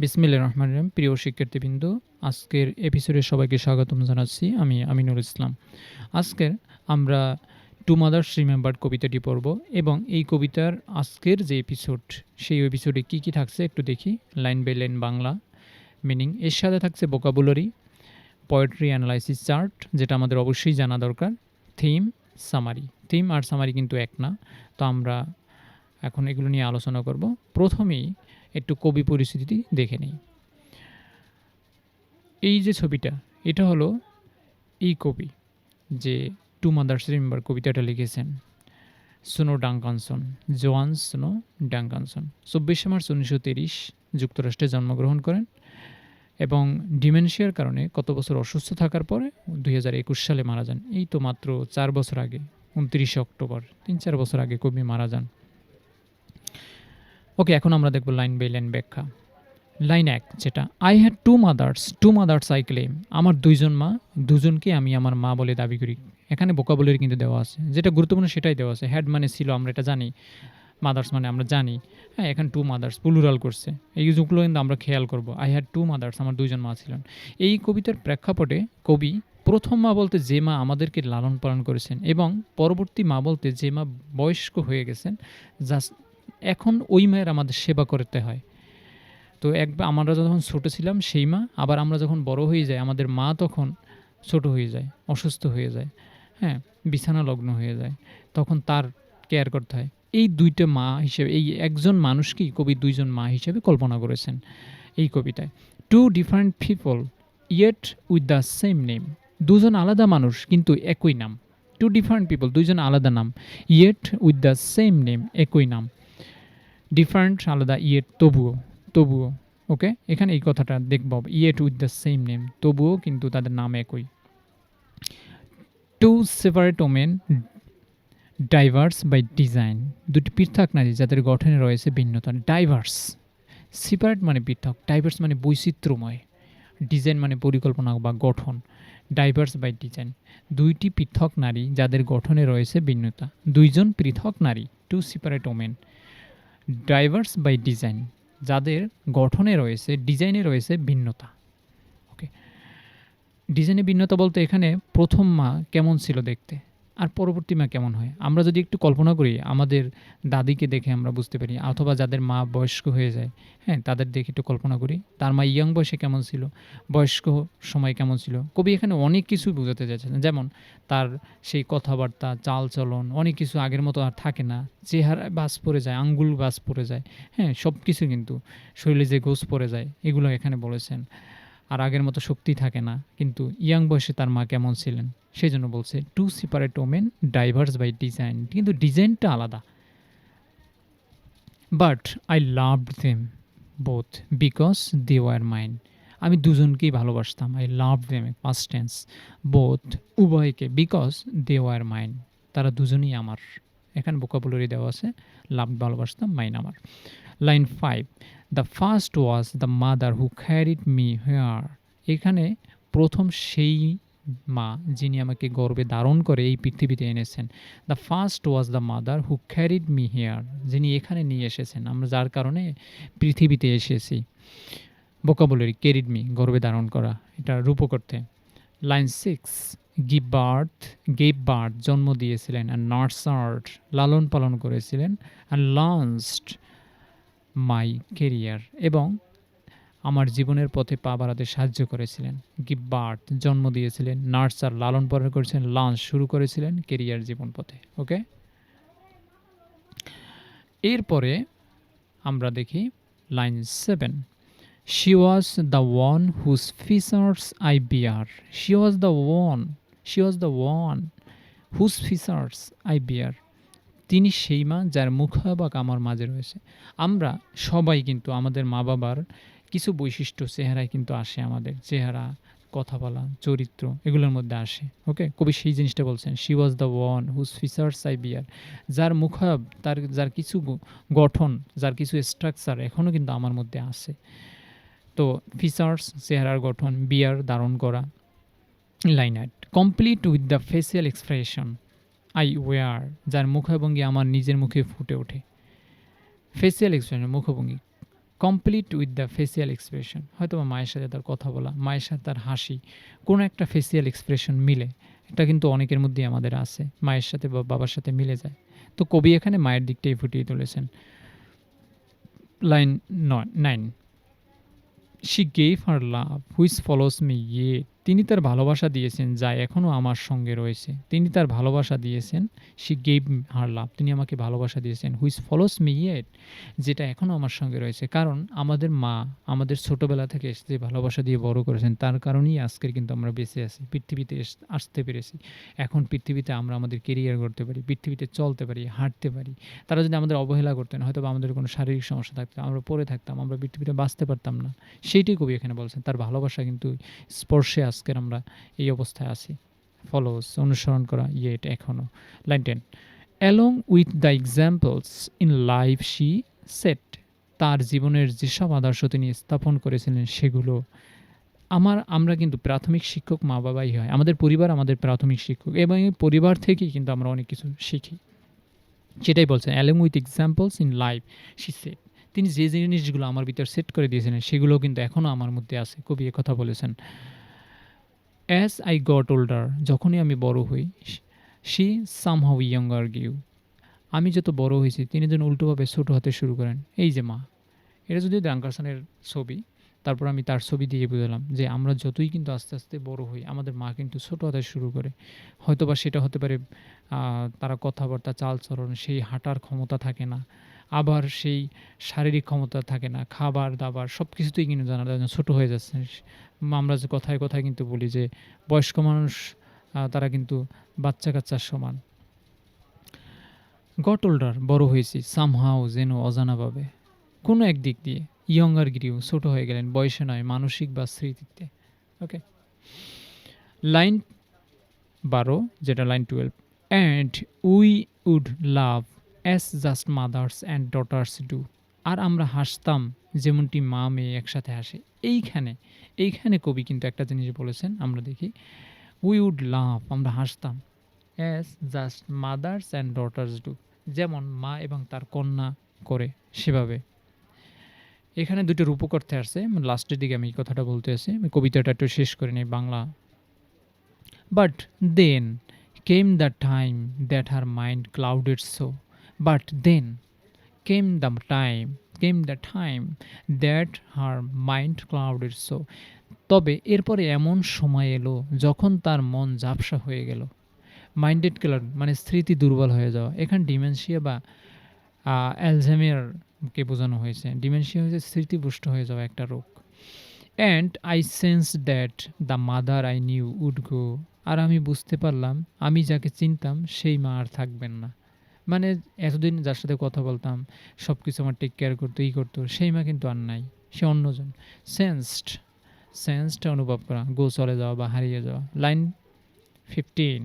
বিসমিল্লা রহমান রহিম। প্রিয় শিক্ষার্থীবৃন্দ, আজকের এপিসোডে সবাইকে স্বাগতম জানাচ্ছি আমি আমিনুল ইসলাম। আজকের আমরা টু মাদার্স রিমেম্বার্ড কবিতাটি পড়ব এবং এই কবিতার আজকের যে এপিসোড সেই এপিসোডে কী কী থাকছে একটু দেখি। Line by line Bangla meaning এর সাথে থাকছে বোকাবুলারি পোয়েট্রি অ্যানালাইসিস চার্ট যেটা আমাদের অবশ্যই জানা দরকার। থিম সামারি থিম আর সামারি কিন্তু এক না। তো আমরা এখন এগুলো নিয়ে আলোচনা করব। প্রথমেই একটু কবি পরিস্থিতি দেখে নিই। এই যে ছবিটা, এটা হলো এই কবি যে টু মাদার্স রিমেম্বার কবিতাটা লিখেছেন, সোনো ডাঙ্কানসন জোয়ান সোনো ডাঙ্কানসন চব্বিশে মার্চ উনিশশো তিরিশ যুক্তরাষ্ট্রে জন্মগ্রহণ করেন এবং ডিমেনশিয়ার কারণে কত বছর অসুস্থ থাকার পরে দুই হাজার একুশ সালে মারা যান। এই তো মাত্র চার বছর আগে, উনত্রিশে অক্টোবর, তিন চার বছর আগে কবি মারা যান। ওকে এখন আমরা দেখব লাইন বাই লাইন ব্যাখ্যা। লাইন এক, যেটা I had two mothers two mothers I claim আমার দুইজন মা, দুজনকে আমি আমার মা বলে দাবি করি। এখানে বোকাবলের কিন্তু দেওয়া আছে। যেটা গুরুত্বপূর্ণ সেটাই দেওয়া আছে। হ্যাড মানে ছিল, আমরা এটা জানি। মাদার্স মানে আমরা জানি। হ্যাঁ এখন টু মাদার্স প্লুরাল করছে। এই যুগগুলো কিন্তু আমরা খেয়াল করব। আই হ্যাড টু মাদার্স আমার দুইজন মা ছিলেন। এই কবিতার প্রেক্ষাপটে কবি প্রথম মা বলতে যে মা আমাদেরকে লালন পালন করেছেন এবং পরবর্তী মা বলতে যে মা বয়স্ক হয়ে গেছেন জাস্ট এখন ওই মায়ের আমাদের সেবা করতে হয়। তো একবার আমরা যখন ছোট ছিলাম, সেই মা, আবার আমরা যখন বড় হয়ে যাই, আমাদের মা তখন ছোট হয়ে যায়, অসুস্থ হয়ে যায় হ্যাঁ বিছানা লগ্ন হয়ে যায়, তখন তার কেয়ার করতে হয়। এই দুইটা মা হিসেবে, এই একজন মানুষকেই কবি দুইজন মা হিসেবে কল্পনা করেছেন এই কবিতায়। Two different people yet with the same name দুজন আলাদা মানুষ, কিন্তু একই নাম। টু ডিফারেন্ট পিপল দুইজন আলাদা নাম। Yet with the same name একই নাম। ডিফারেন্ট আলাদা ইয়েট তবুও তবুও, ওকে? এখানে এই কথাটা দেখব yet with the same name তবুও কিন্তু তাদের নাম একই। Two separate women diverse by design দুটি পৃথক নারী যাদের গঠনে রয়েছে ভিন্নতা ডাইভার্স সেপারেট মানে পৃথক ডাইভার্স মানে বৈচিত্র্যময় ডিজাইন মানে পরিকল্পনা বা গঠন ডাইভার্স বাই ডিজাইন দুইটি পৃথক নারী যাদের গঠনে রয়েছে ভিন্নতা, দুইজন পৃথক নারী two separate women diverse by design যাদের গঠনে রয়েছে ডিজাইনে রয়েছে ভিন্নতা। ওকে ডিজাইনে ভিন্নতা বলতে এখানে প্রথম মা কেমন ছিল দেখতে? আর পরবর্তী মা কেমন হয়? আমরা যদি একটু কল্পনা করি, আমাদের দাদিকে দেখে আমরা বুঝতে পারি, অথবা যাদের মা বয়স্ক হয়ে যায় হ্যাঁ তাদের দেখে একটু কল্পনা করি, তার মা ইয়াং বয়সে কেমন ছিল, বয়স্ক সময় কেমন ছিল। কবি এখানে অনেক কিছু বোঝাতে চাইছেন। যেমন তার সেই কথাবার্তা চাল চলন অনেক কিছু আগের মতো আর থাকে না। চেহারায় বাস পড়ে যায়, আঙ্গুল বাস পড়ে যায় হ্যাঁ সব কিছু কিন্তু শরীরে যে গোস পড়ে যায়, এগুলো এখানে বলেছেন। আর আগের মতো শক্তি থাকে না। কিন্তু ইয়াং বয়সে তার মা কেমন ছিলেন? সেই জন্য বলছে two separate women diverse by design কিন্তু ডিজাইনটা আলাদা। But I loved them both because they were mine আমি দুজনকেই ভালোবাসতাম। I love them past tense both উভয়কে বিকজ দে ওয়ার মাইন্ড তারা দুজনই আমার। এখানে বোকাবুলারি দেওয়া আছে লাভ ভালোবাসতাম মাইন আমার। Line five the first was the mother who carried me here এখানে প্রথম সেই মা যিনি আমাকে গর্বে ধারণ করে এই পৃথিবীতে এনেছেন। The first was the mother who carried me here যিনি এখানে নিয়ে এসেছেন। আমরা যার কারণে পৃথিবীতে এসেছি। বোকাবুলারি ক্যারিড মি গর্বে ধারণ করা, এটা রূপ করতে line six give birth gave birth জন্ম দিয়েছিলেন অ্যান্ড নার্সার্ড লালন পালন করেছিলেন অ্যান্ড লঞ্চড মাই কেরিয়ার এবং আমার জীবনের পথে পা বাড়াতে সাহায্য করেছিলেন। গিভ বার্থ, জন্ম দিয়েছিলেন নার্সার লালন পালন করেছিলেন, লঞ্চ শুরু করেছিলেন কেরিয়ার জীবন পথে, ওকে? এরপরে আমরা দেখি line seven. She was the one whose features I bear she was the one she was the one whose features I bear তিনি সেই মা যার মুখাবাক আমার মাঝে রয়েছে। আমরা সবাই কিন্তু আমাদের মা বাবার কিছু বৈশিষ্ট্য, চেহারায় কিন্তু আসে আমাদের। চেহারা কথা বলা চরিত্র এগুলোর মধ্যে আসে, ওকে? কবি সেই জিনিসটা বলছেন she was the one whose features I bear যার মুখাব, তার, যার কিছু গঠন, যার কিছু স্ট্রাকচার এখনও কিন্তু আমার মধ্যে আছে। তো ফিচার্স চেহারার গঠন বিয়ার ধারণ করা লাইন আট complete with the facial expression I wear যার মুখভঙ্গি আমার নিজের মুখে ফুটে ওঠে। Facial expression মুখভঙ্গি। Complete with the facial expression হয়তো বা মায়ের সাথে তার কথা বলা, মায়ের সাথে তার হাসি, কোনো একটা ফেসিয়াল এক্সপ্রেশন মিলে। এটা কিন্তু অনেকের মধ্যেই আমাদের আছে, মায়ের সাথে বা বাবার সাথে মিলে যায়। তো কবি এখানে মায়ের দিকটাই ফুটিয়ে তুলেছেন। Line nine she gave her love which follows me yet তিনি তার ভালোবাসা দিয়েছেন, যা এখনও আমার সঙ্গে রয়েছে। তিনি তার ভালোবাসা দিয়েছেন শি গেভ হার লাভ তিনি আমাকে ভালোবাসা দিয়েছেন হুইচ ফলোস মি ইয়েট যেটা এখনও আমার সঙ্গে রয়েছে। কারণ আমাদের মা আমাদের ছোটোবেলা থেকে যে ভালোবাসা দিয়ে বড় করেছেন। তার কারণেই আজকের কিন্তু আমরা বেঁচে আছি, পৃথিবীতে এস- আসতে পেরেছি। এখন পৃথিবীতে আমরা আমাদের কেরিয়ার করতে পারি, পৃথিবীতে চলতে পারি, হাঁটতে পারি। তারা যদি আমাদের অবহেলা করতেন হয়তো আমাদের কোনো শারীরিক সমস্যা থাকতো, আমরা পড়ে থাকতাম, আমরা পৃথিবীতে বাঁচতে পারতাম না। সেইটাই কবি এখানে বলছেন। তার ভালোবাসা কিন্তু স্পর্শে আজকের আমরা এই অবস্থায় আছি। ফলোস অনুসরণ করা ইয়েট এখনও line ten along with the examples in life she set তার জীবনের যেসব আদর্শ তিনি স্থাপন করেছিলেন, সেগুলো আমার, আমরা কিন্তু প্রাথমিক শিক্ষক মা বাবাই হয়। আমাদের পরিবার আমাদের প্রাথমিক শিক্ষক এবং এই পরিবার থেকেই কিন্তু আমরা অনেক কিছু শিখি। সেটাই বলছেন along with examples in life she set তিনি যে জিনিসগুলো আমার ভিতর সেট করে দিয়েছিলেন, সেগুলো কিন্তু এখনও আমার মধ্যে আছে। কবি কথা বলেছেন। অ্যাজ আই গট ওল্ডার যখনই আমি বড় হই শি সামহাউ ইয়ঙ্গার গিউ আমি যত বড় হয়েছি, তিনি যেন উল্টোভাবে ছোটো হতে শুরু করেন। এই যে মা, এটা যদি ডাঙ্কারসনের ছবি, তারপর আমি তার ছবি দিয়ে বুঝলাম যে আমরা যতই কিন্তু আস্তে আস্তে বড় হই, আমাদের মা কিন্তু ছোটো হতে শুরু করে। হয়তো বা সেটা হতে পারে তারা কথাবার্তা চালচরণ সেই হাঁটার ক্ষমতা থাকে না। আবার সেই শারীরিক ক্ষমতা থাকে না, খাবার, দাবার সব কিছুতেই কিন্তু জানা যায় ছোটো হয়ে যাচ্ছে। আমরা যে কথায় কথায় কিন্তু বলি যে বয়স্ক মানুষ তারা কিন্তু বাচ্চা কাচ্চার সমান। গট ওল্ডার, বড় হয়েছি সামহাও যেন অজানাভাবে। কোনো এক দিক দিয়ে ইয়ঙ্গার গিরিও ছোট হয়ে গেলেন, বয়সে নয়, মানসিক বা স্মৃতিতে। ওকে লাইন বারো, যেটা line twelve and we would laugh as just mothers and daughters do আর আমরা হাসতাম, যেমনটি মা মেয়ে একসাথে হাসে। এইখানে এইখানে কবি কিন্তু একটা জিনিস বলেছেন, আমরা দেখি। উই উড লাভ আমরা হাসতাম। As just mothers and daughters do যেমন মা এবং তার কন্যা করে সেভাবে। এখানে দুটো রূপকর্থে আসছে লাস্টের দিকে আমি এই কথাটা বলতে আসি আমি কবিতাটা একটু শেষ করে নিই Bangla. But then came the time that her mind clouded so but then came the time came the time that her mind clouded so তবে এরপরে এমন সময় এলো যখন তার মন ঝাপসা হয়ে গেল। মাইন্ডেড ক্লাউড মানে স্মৃতি দুর্বল হয়ে যাওয়া। এখানে ডিমেনশিয়া বা অ্যালঝেমিয়ারকে বোঝানো হয়েছে। ডিমেনশিয়া হয়েছে স্মৃতিপুষ্ট হয়ে যাওয়া একটা রোগ। And I sense that the mother I knew would go আর আমি বুঝতে পারলাম, আমি যাকে চিনতাম, সেই মা আর থাকবেন না। মানে এতদিন যার সাথে কথা বলতাম সব কিছু আমার টেক কেয়ার করতো, ই করতো, সেই মা কিন্তু আর নাই, সে অন্যজন। সেন্সড সেন্সটা অনুভব করা, গো চলে যাওয়া বা হারিয়ে যাওয়া line fifteen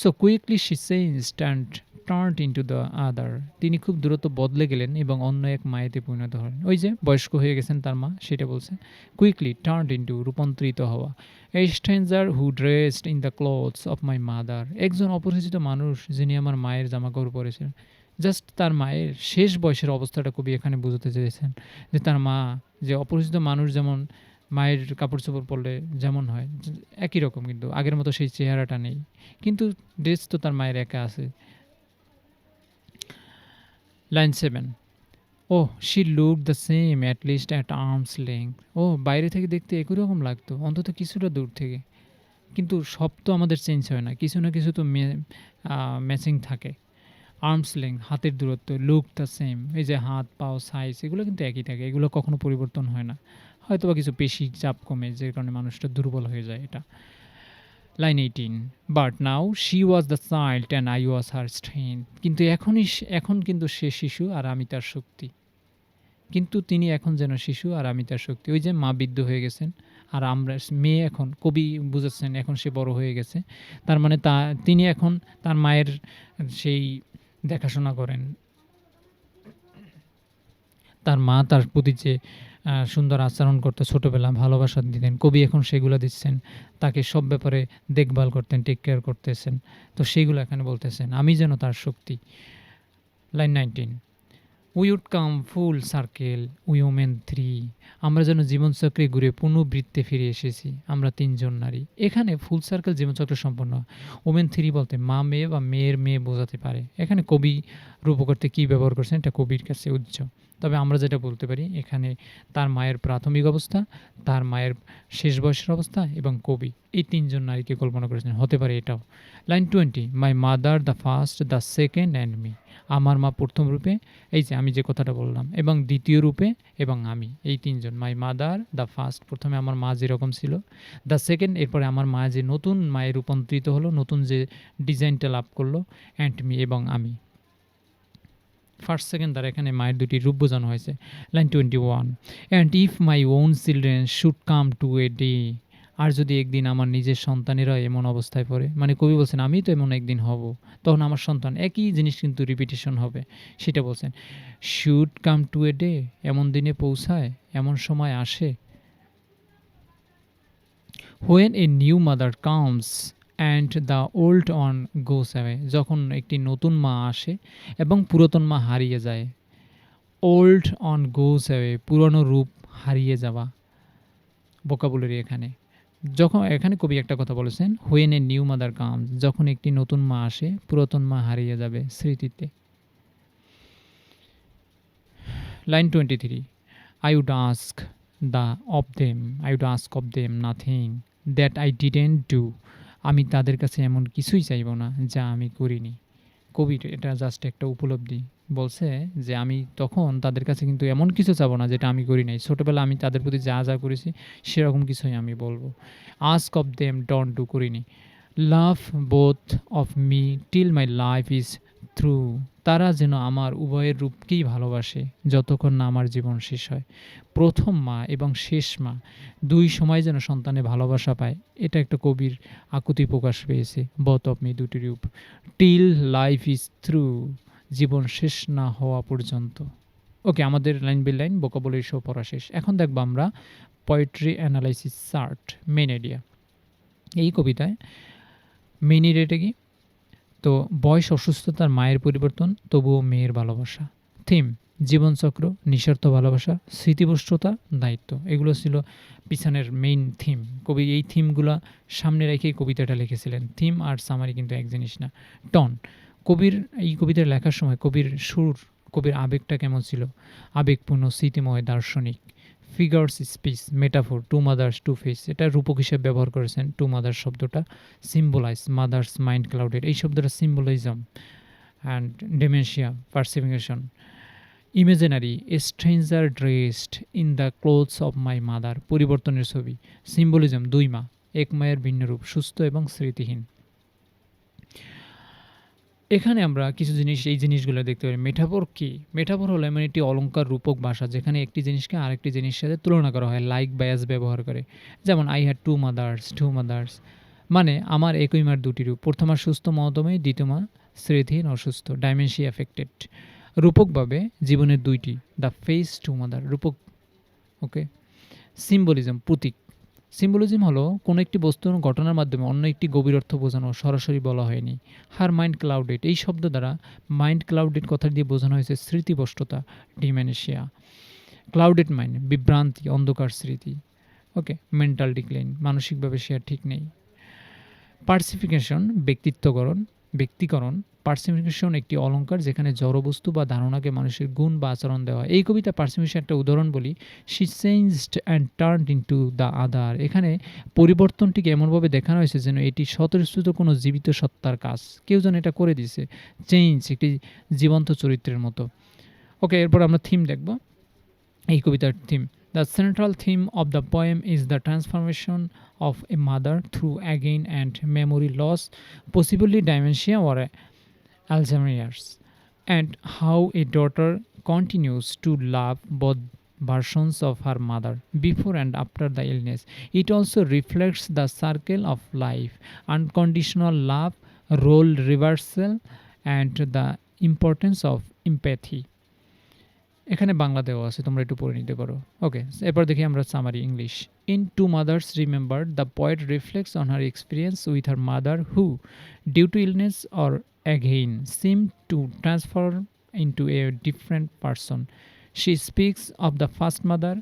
so quickly she change and turn into the other তিনি খুব দ্রুত বদলে গেলেন এবং অন্য এক মায়েতে পরিণত হলেন। ওই যে বয়স্ক হয়ে গেছেন তার মা, সেটা বলছে কুইকলি টার্ন ইন্টু রূপান্তরিত হওয়া। A stranger who dressed in the clothes of my mother একজন অপরিচিত মানুষ যিনি আমার মায়ের জামা কাপড় পরেছিলেন জাস্ট তার মায়ের শেষ বয়সের অবস্থাটা কবি এখানে বোঝাতে চেয়েছেন, যে তার মা, যে অপরিচিত মানুষ যেমন মায়ের কাপড় চোপড় পরলে যেমন হয়, একই রকম কিন্তু আগের মতো সেই চেহারাটা নেই। কিন্তু ড্রেস তো তার মায়ের একা আছে। Line seven oh she look the same at least at arm's length ও বাইরে থেকে দেখতে একই রকম লাগতো। অন্তত কিছুটা দূর থেকে। কিন্তু সব তো আমাদের চেঞ্জ হয় না। কিছু না কিছু তো ম্যাচিং থাকে। আর্মস লেংথ হাতের দূরত্ব লুক দ্য সেম এই যে হাত, পাও সাইজ এগুলো কিন্তু একই থাকে। এগুলো কখনো পরিবর্তন হয় না। হয়তো বা কিছু পেশি চাপ কমে, যে কারণে মানুষটা দুর্বল হয়ে যায় এটা। Line eighteen but now she was the child and I was her strength কিন্তু এখনই এখন কিন্তু সে শিশু আর আমি তার শক্তি। কিন্তু তিনি এখন যেন শিশু আর আমি তার শক্তি। ওই যে মা বৃদ্ধ হয়ে গেছেন আর আমরা মেয়ে এখন, কবি বুঝেছেন এখন সে বড় হয়ে গেছে। তার মানে তা তিনি এখন তার মায়ের সেই দেখাশোনা করেন। তার মা তার প্রতি যে সুন্দর আচরণ করতো ছোটোবেলা ভালোবাসা দিতেন। কবি এখন সেগুলো দিচ্ছেন। তাকে সব ব্যাপারে দেখভাল করতেন টেক কেয়ার করতেছেন। তো সেইগুলো এখানে বলতেছেন, আমি যেন তার শক্তি। Line nineteen we would come full circle we women three আমরা যেন জীবনচক্রে ঘুরে পুনঃবৃত্তে ফিরে এসেছি। আমরা তিনজন নারী। এখানে ফুল সার্কেল জীবনচক্র সম্পন্ন। ওমেন থ্রি বলতে মা, মেয়ে বা মেয়ের মেয়ে বোঝাতে পারে। এখানে কবি রূপকর্তে কী ব্যবহার করছেন? এটা কবির কাছে উচ্চ। তবে আমরা যেটা বলতে পারি, এখানে তার মায়ের প্রাথমিক অবস্থা, তার মায়ের শেষ বয়সের অবস্থা এবং কবি। এই তিনজন নারীকে কল্পনা করেছেন, হতে পারে এটাও। Line twenty my mother the first the second and me আমার মা প্রথম রূপে, এই যে আমি যে কথাটা বললাম, এবং দ্বিতীয় রূপে, এবং আমি। এই তিনজন মাই মাদার দ্য ফার্স্ট প্রথমে আমার মা যেরকম ছিল দ্য সেকেন্ড এরপরে আমার মা যে নতুন মায়ে রূপান্তরিত হলো, নতুন যে ডিজাইনটা লাভ করল অ্যান্ড মি এবং আমি। ফার্স্ট সেকেন্ড দ্বারা এখানে মায়ের দুটি রূপ বোঝানো হয়েছে, line twenty one and if my own children should come to a day আর যদি একদিন আমার নিজের সন্তানেরা এমন অবস্থায় পড়ে মানে কবি বলছেন, আমি তো এমন একদিন হব। তখন আমার সন্তান একই জিনিস কিন্তু রিপিটেশন হবে, সেটা বলছেন should come to a day এমন দিনে পৌঁছায়, এমন সময় আসে। When a new mother comes and the old one goes away যখন একটি নতুন মা আসে এবং পুরাতন মা হারিয়ে যায় ওল্ড অন গোস অ্যাওয়ে পুরনো রূপ হারিয়ে যাওয়া বোকাবুলারি এখানে। যখন এখানে কবি একটা কথা বলেছেন when a new mother come যখন একটি নতুন মা আসে, পুরাতন মা হারিয়ে যাবে স্মৃতিতে। Line twenty three I would ask the of them I would ask of them nothing that I didn't do আমি তাদের কাছে এমন কিছুই চাইব না যা আমি করিনি। কোভিড এটা জাস্ট একটা উপলব্ধি। বলছে যে, আমি তখন তাদের কাছে কিন্তু এমন কিছু চাবো না যেটা আমি করি নাই। ছোটোবেলা আমি তাদের প্রতি যা যা করেছি, সেরকম কিছুই আমি বলব। Ask of them done to করিনি। Love both of me till my life is through তারা যেন আমার উভয়ের রূপকেই ভালোবাসে যতক্ষণ না আমার জীবন শেষ হয়। প্রথম মা এবং শেষ মা দুই সময় যেন সন্তানে ভালোবাসা পায়, এটা একটা কবির আকুতি প্রকাশ পেয়েছে বথ অফ মি দুটি রূপ। টিল লাইফ ইজ থ্রু, জীবন শেষ না হওয়া পর্যন্ত। ওকে, আমাদের লাইন বিল লাইন বোকাবলির শো পড়া শেষ। এখন দেখব আমরা poetry analysis chart main area এই কবিতায় মেন এরিয়াটা কি? তো বয়স অসুস্থতার মায়ের পরিবর্তন, তবুও মেয়ের ভালোবাসা। থিম, জীবনচক্র, নিঃস্বার্থ ভালোবাসা, স্মৃতিবষ্টতা, দায়িত্ব। এগুলো ছিল পিছনের মেইন থিম কবি, এই থিমগুলো সামনে রেখেই কবিতাটা লিখেছিলেন। থিম আর সামারি কিন্তু এক জিনিস না। টন কবির, এই কবিতা লেখার সময় কবির সুর, কবির আবেগটা কেমন ছিল? আবেগপূর্ণ, স্মৃতিময়, দার্শনিক। Figures speech metaphor to mothers to face এটা রূপক হিসেবে ব্যবহার করেছেন টু মাদার্স শব্দটা সিম্বলাইজ মাদার্স মাইন্ড ক্লাউডেড এই শব্দটা symbolism and dementia personification imaginary stranger dressed in the clothes of my mother পরিবর্তনের ছবি সিম্বলিজম দুই মা, এক মায়ের ভিন্ন রূপ, সুস্থ এবং স্মৃতিহীন। এখানে আমরা কিছু জিনিস, এই জিনিসগুলো দেখতে পারি। মেটাফোর কি? মেটাফোর হলো এমন একটি অলঙ্কার রূপক ভাষা, যেখানে একটি জিনিসকে আরেকটি জিনিসের সাথে তুলনা করা হয় লাইক বায়াস ব্যবহার করে। যেমন I had two mothers two mothers মানে আমার একই মার দুটি রূপ, প্রথম আর সুস্থ মহতমে দ্বিতীয় মা স্মৃতিহীন অসুস্থ ডাইমেনশি এফেক্টেড রূপকভাবে জীবনের দুইটি দ্য ফেস টু মাদার রূপক ওকে সিম্বলিজম প্রতীক। সিম্বলিজম হলো কোনো একটি বস্তুর ঘটনার মাধ্যমে অন্য একটি গভীর অর্থ বোঝানো, সরাসরি বলা হয়নি। হার মাইন্ড ক্লাউডেড, এই শব্দ দ্বারা মাইন্ড ক্লাউডেড কথা দিয়ে বোঝানো হয়েছে স্মৃতিবষ্টতা ডিম্যানেশিয়া ক্লাউডেড মাইন্ড, বিভ্রান্তি, অন্ধকার স্মৃতি। ওকে, মেন্টাল ডিক্লাইন, মানসিকভাবে সে আর ঠিক নেই। পার্সিফিকেশন, ব্যক্তিত্বকরণ ব্যক্তিকরণ পার্সিফিকেশন একটি অলঙ্কার যেখানে জড়বস্তু বা ধারণাকে মানুষের গুণ বা আচরণ দেওয়া এই কবিতা পার্সিফিকেশন একটা উদাহরণ বলি। She changed and turn into the other এখানে পরিবর্তনটিকে এমনভাবে দেখানো হয়েছে যেন এটি স্বতঃস্ফূর্ত কোনো জীবিত সত্তার কাজ। কেউ যেন এটা করে দিছে চেঞ্জ একটি জীবন্ত চরিত্রের মতো। ওকে এরপর আমরা থিম দেখব। এই কবিতার theme The central theme of the poem is the transformation of a mother through again and memory loss, possibly dementia or Alzheimer's, and how a daughter continues to love both versions of her mother before and after the illness. It also reflects the circle of life, unconditional love, role reversal, and the importance of empathy. এখানে বাংলা দেওয়া আছে, তোমরা একটু পড়ে নিতে পারো। ওকে এরপর দেখি আমরা summary English in two mothers remember the poet reflects on her experience with her mother who due to illness or again seem to transfer into a different person she speaks of the first mother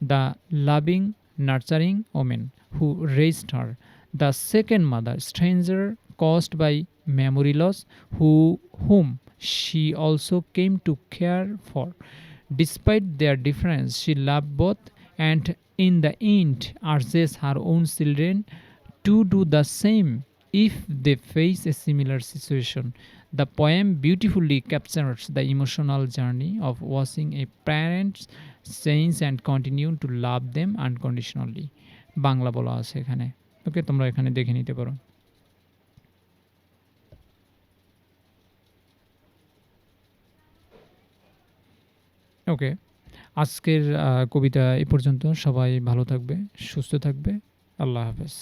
the loving nurturing women who raised her the second mother stranger caused by memory loss who whom she also came to care for. Despite their difference, she loved both and in the end urges her own children to do the same if they face a similar situation. The poem beautifully captures the emotional journey of watching a parent's change and continue to love them unconditionally. Bangla বলা আছে এখানে ওকে তোমরা এখানে দেখে নিতে পারো ওকে আজকের কবিতা এ পর্যন্ত সবাই ভালো থাকবে সুস্থ থাকবে। আল্লাহ হাফেজ।